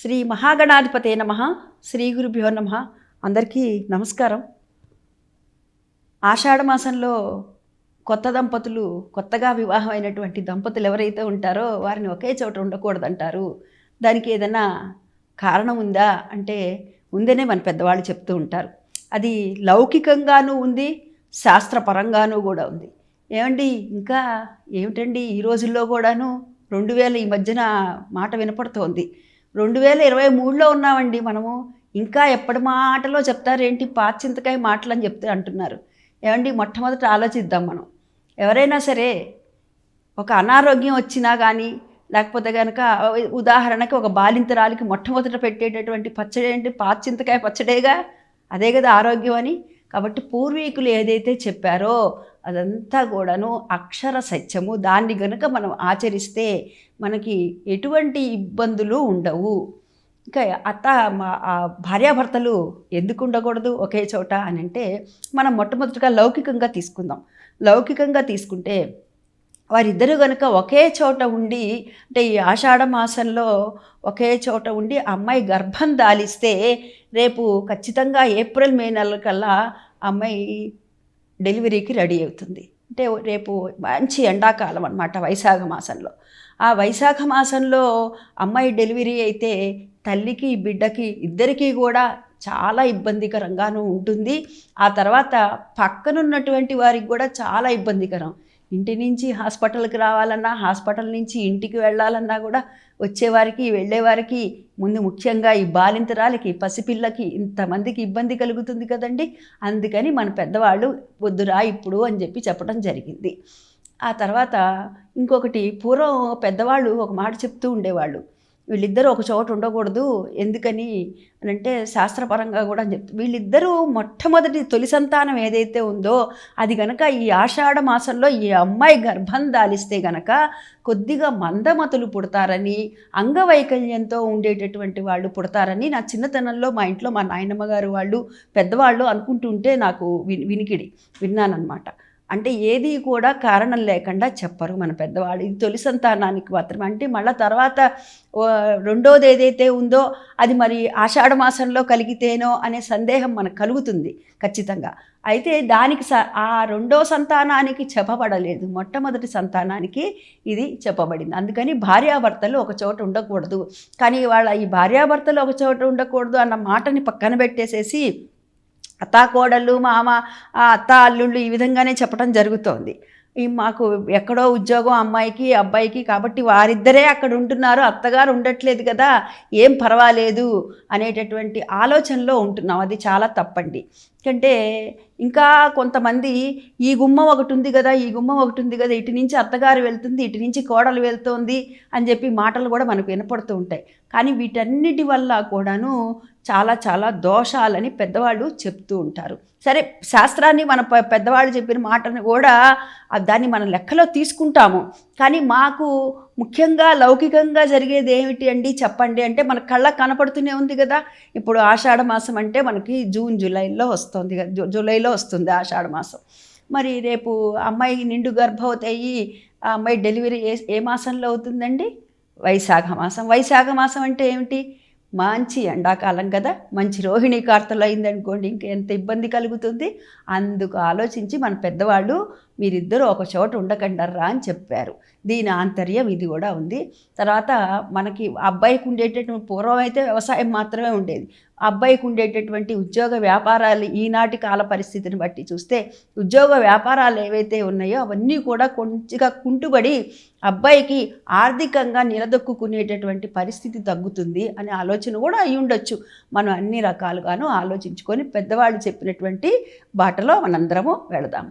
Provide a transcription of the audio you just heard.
శ్రీ మహాగణాధిపతే నమ శ్రీ గురుభ్యో నమ. అందరికీ నమస్కారం. ఆషాఢ మాసంలో కొత్త దంపతులు కొత్తగా వివాహం అయినటువంటి దంపతులు ఎవరైతే ఉంటారో వారిని ఒకే చోట ఉండకూడదంటారు. దానికి ఏదైనా కారణం ఉందా అంటే ఉందనే మన పెద్దవాళ్ళు చెప్తూ ఉంటారు. అది లౌకికంగానూ ఉంది శాస్త్రపరంగానూ కూడా ఉంది. ఏమండి ఇంకా ఏమిటండి ఈ రోజుల్లో కూడాను? రెండు వేల ఈ మధ్యన మాట వినపడుతోంది. రెండు వేల ఇరవై మూడులో ఉన్నామండి మనము. ఇంకా ఎప్పటి మాటలో చెప్తారేంటి? పాచింతకాయ మాటలు అని చెప్తే అంటున్నారు. ఏమండి? మొట్టమొదట ఆలోచిద్దాం మనం. ఎవరైనా సరే ఒక అనారోగ్యం వచ్చినా కానీ లేకపోతే కనుక ఉదాహరణకి ఒక బాలింతరాలికి మొట్టమొదట పెట్టేటటువంటి పచ్చడి ఏంటి పాచింతకాయ పచ్చడేగా? అదే కదా ఆరోగ్యం అని. కాబట్టి పూర్వీకులు ఏదైతే చెప్పారో అదంతా కూడాను అక్షర సత్యము. దాన్ని గనుక మనం ఆచరిస్తే మనకి ఎటువంటి ఇబ్బందులు ఉండవు. ఇంకా అత్త మా భార్యాభర్తలు ఎందుకు ఉండకూడదు ఒకే చోట అని అంటే మనం మొట్టమొదటిగా లౌకికంగా తీసుకుందాం. లౌకికంగా తీసుకుంటే వారిద్దరూ కనుక ఒకే చోట ఉండి అంటే ఈ ఆషాఢ మాసంలో ఒకే చోట ఉండి అమ్మాయి గర్భం దాలిస్తే రేపు ఖచ్చితంగా ఏప్రిల్ మే నెల కల్లా అమ్మాయి డెలివరీకి రెడీ అవుతుంది. అంటే రేపు మంచి ఎండాకాలం అనమాట వైశాఖ మాసంలో. ఆ వైశాఖ మాసంలో అమ్మాయి డెలివరీ అయితే తల్లికి బిడ్డకి ఇద్దరికీ కూడా చాలా ఇబ్బందికరంగానూ ఉంటుంది. ఆ తర్వాత పక్కనున్నటువంటి వారికి కూడా చాలా ఇబ్బందికరం. ఇంటి నుంచి హాస్పిటల్కి రావాలన్నా హాస్పిటల్ నుంచి ఇంటికి వెళ్ళాలన్నా కూడా వచ్చేవారికి వెళ్ళేవారికి ముందు ముఖ్యంగా ఈ బాలింతరాలకి పసిపిల్లకి ఇంతమందికి ఇబ్బంది కలుగుతుంది కదండి. అందుకని మన పెద్దవాళ్ళు వద్దురా ఇప్పుడు అని చెప్పి చెప్పడం జరిగింది. ఆ తర్వాత ఇంకొకటి పూర్వం పెద్దవాళ్ళు ఒక మాట చెప్తూ ఉండేవాళ్ళు. వీళ్ళిద్దరూ ఒక చోట ఉండకూడదు. ఎందుకని? అని అంటే శాస్త్రపరంగా కూడా అని చెప్తారు వీళ్ళిద్దరూ మొట్టమొదటి తొలి సంతానం ఏదైతే ఉందో అది గనక ఈ ఆషాఢ మాసంలో ఈ అమ్మాయి గర్భం దాలిస్తే గనక కొద్దిగా మందమతులు పుడతారని అంగవైకల్యంతో ఉండేటటువంటి వాళ్ళు పుడతారని నా చిన్నతనంలో మా ఇంట్లో మా నాయనమ్మ గారు వాళ్ళు పెద్దవాళ్ళు అనుకుంటుంటే నాకు విని వినికిడి విన్నానమాట అంటే ఏది కూడా కారణం లేకుండా చెప్పరు మన పెద్దవాళ్ళు. ఇది తొలి సంతానానికి మాత్రమే. అంటే మళ్ళీ తర్వాత రెండోది ఏదైతే ఉందో అది మరి ఆషాఢ మాసంలో కలిగితేనో అనే సందేహం మనకు కలుగుతుంది ఖచ్చితంగా. అయితే దానికి స ఆ రెండో సంతానానికి చెప్పబడలేదు. మొట్టమొదటి సంతానానికి ఇది చెప్పబడింది. అందుకని భార్యాభర్తలు ఒక చోట ఉండకూడదు. కానీ వాళ్ళ ఈ భార్యాభర్తలు ఒక చోట ఉండకూడదు అన్న మాటని పక్కన పెట్టేసేసి అత్తాకోడళ్ళు మామ అత్త అల్లుళ్ళు ఈ విధంగానే చెప్పడం జరుగుతోంది. మాకు ఎక్కడో ఉద్యోగం అమ్మాయికి అబ్బాయికి కాబట్టి వారిద్దరే అక్కడ ఉంటున్నారు. అత్తగారు ఉండట్లేదు కదా ఏం పర్వాలేదు అనేటటువంటి ఆలోచనలో ఉంటున్నాం. అది చాలా తప్పండి. ఎందుకంటే ఇంకా కొంతమంది ఈ గుమ్మం ఒకటి ఉంది కదా ఈ గుమ్మం ఒకటి ఉంది కదా ఇటు నుంచి అత్తగారు వెళ్తుంది ఇటు నుంచి కోడలు వెళ్తుంది అని చెప్పి మాటలు కూడా మనకు వినపడుతూ ఉంటాయి. కానీ వీటన్నిటి వల్ల కూడాను చాలా చాలా దోషాలని పెద్దవాళ్ళు చెప్తూ ఉంటారు. సరే శాస్త్రాన్ని మన పెద్దవాళ్ళు చెప్పిన మాటను కూడా దాన్ని మనం లెక్కలో తీసుకుంటాము. కానీ మాకు ముఖ్యంగా లౌకికంగా జరిగేది ఏమిటి అండి చెప్పండి అంటే మన కళ్ళ కనపడుతూనే ఉంది కదా. ఇప్పుడు ఆషాఢ మాసం అంటే మనకి జూన్ జూలైలో వస్తుంది కదా. జూలైలో వస్తుంది ఆషాఢ మాసం. మరి రేపు అమ్మాయి నిండు గర్భవతి అయ్యి ఆ అమ్మాయి డెలివరీ ఏ ఏ మాసంలో అవుతుందండి? వైశాఖ మాసం. వైశాఖ మాసం అంటే ఏమిటి? మంచి ఎండాకాలం కదా. మంచి రోహిణీ కార్తలు అయిందనుకోండి ఇంకెంత ఇబ్బంది కలుగుతుంది? అందుకు ఆలోచించి మన పెద్దవాళ్ళు మీరిద్దరూ ఒక చోట ఉండకండర్రా అని చెప్పారు. దీని ఆంతర్యం ఇది కూడా ఉంది. తర్వాత మనకి అబ్బాయికి ఉండేటటువంటి పూర్వం అయితే వ్యవసాయం మాత్రమే ఉండేది. అబ్బాయికి ఉండేటటువంటి ఉద్యోగ వ్యాపారాలు ఈనాటి కాల పరిస్థితిని బట్టి చూస్తే ఉద్యోగ వ్యాపారాలు ఏవైతే ఉన్నాయో అవన్నీ కూడా కొంచెంగా కుంటుబడి అబ్బాయికి ఆర్థికంగా నిలదొక్కునేటటువంటి పరిస్థితి తగ్గుతుంది అనే ఆలోచన కూడా అయి ఉండొచ్చు. మనం అన్ని రకాలుగాను ఆలోచించుకొని పెద్దవాళ్ళు చెప్పినటువంటి బాటలో మనందరము వెళదాం.